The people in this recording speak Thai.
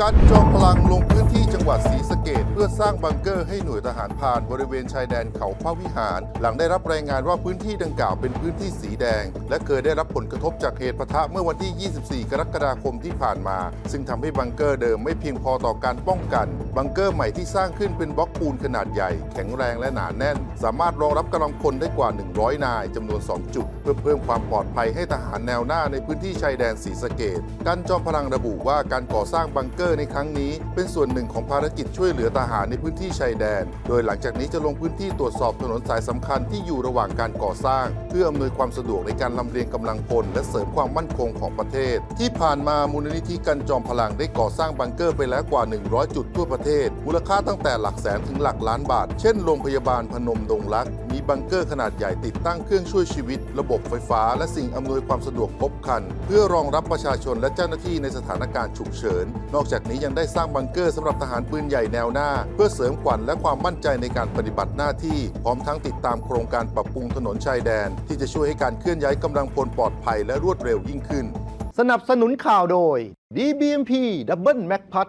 กันจอมพลังลงพื้นที่จังหวัดศรีสะเกดเพื่อสร้างบังเกอร์ให้หน่วยทหารผ่านบริเวณชายแดนเขาพระวิหาร หลังได้รับรายงานว่าพื้นที่ดังกล่าวเป็นพื้นที่สีแดง และเคยได้รับผลกระทบจากเหตุปะทะเมื่อวันที่ 24 กรกฎาคมที่ผ่านมา ซึ่งทำให้บังเกอร์เดิมไม่เพียงพอต่อการป้องกันบังเกอร์ใหม่ที่สร้างขึ้นเป็นบล็อกปูนขนาดใหญ่ แข็งแรงและหนาแน่น สามารถรองรับกำลังพลได้กว่า 100 นายจำนวน 2 จุด เพื่อเพิ่มความปลอดภัยให้ทหารแนวหน้าในพื้นที่ชายแดนศรีสะเกดกันจอมพลังระบุว่าการก่อสร้างบังเกอร์ในครั้งนี้ เป็นส่วนหนึ่งของภารกิจช่วยเหลือทหารในพื้นที่ชายแดน โดยหลังจากนี้จะลงพื้นที่ตรวจสอบถนนสายสำคัญที่อยู่ระหว่างการก่อสร้าง เพื่ออำนวยความสะดวกในการลำเลียงกำลังพลและเสริมความมั่นคงของประเทศ ที่ผ่านมามูลนิธิกันจอมพลังได้ก่อสร้างบังเกอร์ไปแล้วกว่า 100 จุดทั่วประเทศมูลค่าตั้งแต่หลักแสนถึงหลักล้านบาท เช่นโรงพยาบาลพนมดงรัก มีบังเกอร์ขนาดใหญ่ติดตั้งเครื่องช่วยชีวิต ระบบไฟฟ้า และสิ่งอำนวยความสะดวกครบครัน เพื่อรองรับประชาชนและเจ้าหน้าที่ในสถานการณ์ฉุกเฉิน นอกจากนี้ยังได้สร้างบังเกอร์สำหรับทหารปืนใหญ่แนวหน้า เพื่อเสริมขวัญและความมั่นใจในการปฏิบัติหน้าที่ พร้อมทั้งติดตามโครงการปรับปรุงถนนชายแดน ที่จะช่วยให้การเคลื่อนย้ายกำลังพลปลอดภัยและรวดเร็วยิ่งขึ้น สนับสนุนข่าวโดย DBMP Double Mac p a t